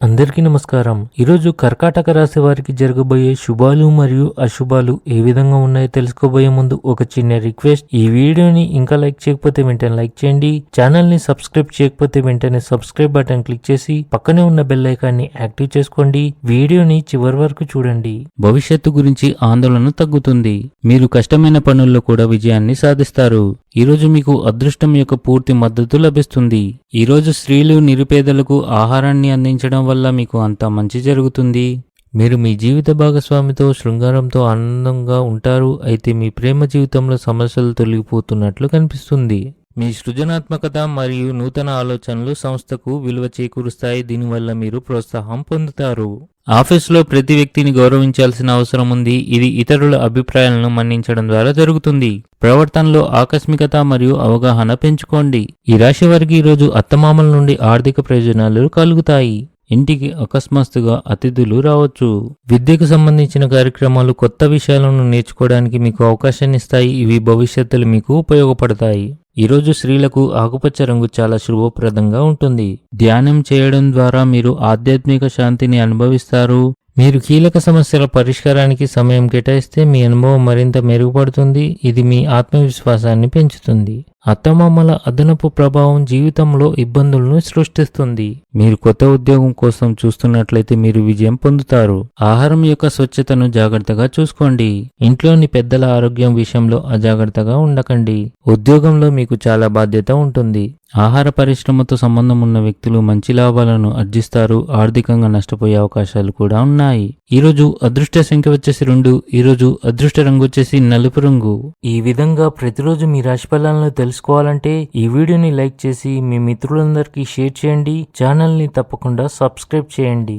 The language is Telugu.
అందరికీ నమస్కారం. ఈరోజు కర్కాటక రాశి వారికి జరగబోయే శుభాలు మరియు అశుభాలు ఏ విధంగా ఉన్నాయో తెలుసుకోబోయే ముందు ఒక చిన్న రిక్వెస్ట్. ఈ వీడియోని ఇంకా లైక్ చేయకపోతే వెంటనే లైక్ చేయండి. ఛానల్ని సబ్స్క్రైబ్ చేయకపోతే వెంటనే సబ్స్క్రైబ్ బటన్ క్లిక్ చేసి పక్కనే ఉన్న బెల్ ఐకాన్ని యాక్టివ్ చేసుకోండి. వీడియోని చివరి వరకు చూడండి. భవిష్యత్తు గురించి ఆందోళన తగ్గుతుంది. మీరు కష్టమైన పనుల్లో కూడా విజయాన్ని సాధిస్తారు. ఈరోజు మీకు అదృష్టం యొక్క పూర్తి మద్దతు లభిస్తుంది. ఈరోజు స్త్రీలు నిరుపేదలకు ఆహారాన్ని అందించడం వల్ల మీకు అంత మంచి జరుగుతుంది. మీరు మీ జీవిత భాగస్వామితో శృంగారంతో ఆనందంగా ఉంటారు. అయితే మీ ప్రేమ జీవితంలో సమస్యలు తొలగిపోతున్నట్లు కనిపిస్తుంది. మీ సృజనాత్మకత మరియు నూతన ఆలోచనలు సంస్థకు విలువ చేకూరుస్తాయి. దీనివల్ల మీరు ప్రోత్సాహం పొందుతారు. ఆఫీసులో ప్రతి వ్యక్తిని గౌరవించాల్సిన అవసరం ఉంది. ఇది ఇతరుల అభిప్రాయాలను మన్నించడం ద్వారా జరుగుతుంది. ప్రవర్తనలో ఆకస్మికత మరియు అవగాహన పెంచుకోండి. ఈ రాశి వారికి ఈరోజు అత్తమామల నుండి ఆర్థిక ప్రయోజనాలు కలుగుతాయి. ఇంటికి అకస్మాత్తుగా అతిథులు రావచ్చు. విద్యకు సంబంధించిన కార్యక్రమాలు కొత్త విషయాలను నేర్చుకోవడానికి మీకు అవకాశాన్ని ఇస్తాయి. ఇవి భవిష్యత్తులో మీకు ఉపయోగపడతాయి. ఈరోజు స్త్రీలకు ఆకుపచ్చ రంగు చాలా శుభప్రదంగా ఉంటుంది. ధ్యానం చేయడం ద్వారా మీరు ఆధ్యాత్మిక శాంతిని అనుభవిస్తారు. మీరు కీలక సమస్యల పరిష్కారానికి సమయం కేటాయిస్తే మీ అనుభవం మరింత మెరుగుపడుతుంది. ఇది మీ ఆత్మవిశ్వాసాన్ని పెంచుతుంది. అత్తమామల అదనపు ప్రభావం జీవితంలో ఇబ్బందులను సృష్టిస్తుంది. మీరు కొత్త ఉద్యోగం కోసం చూస్తున్నట్లయితే మీరు విజయం పొందుతారు. ఆహారం యొక్క స్వచ్ఛతను జాగ్రత్తగా చూసుకోండి. ఇంట్లోని పెద్దల ఆరోగ్యం విషయంలో అజాగ్రత్తగా ఉండకండి. ఉద్యోగంలో మీకు చాలా బాధ్యత ఉంటుంది. ఆహార పరిశ్రమతో సంబంధం ఉన్న వ్యక్తులు మంచి లాభాలను ఆర్జిస్తారు. ఆర్థికంగా నష్టపోయే అవకాశాలు కూడా ఉన్నాయి. ఈరోజు అదృష్ట సంఖ్య వచ్చేసి రెండు ఈరోజు అదృష్ట రంగు వచ్చేసి నలుపు రంగు. ఈ విధంగా ప్రతిరోజు మీ రాశి ఫలాలను తెలుసుకోవాలంటే ఈ వీడియోని లైక్ చేసి మీ మిత్రులందరికీ షేర్ చేయండి. ఛానల్ని తప్పకుండా సబ్స్క్రైబ్ చేయండి.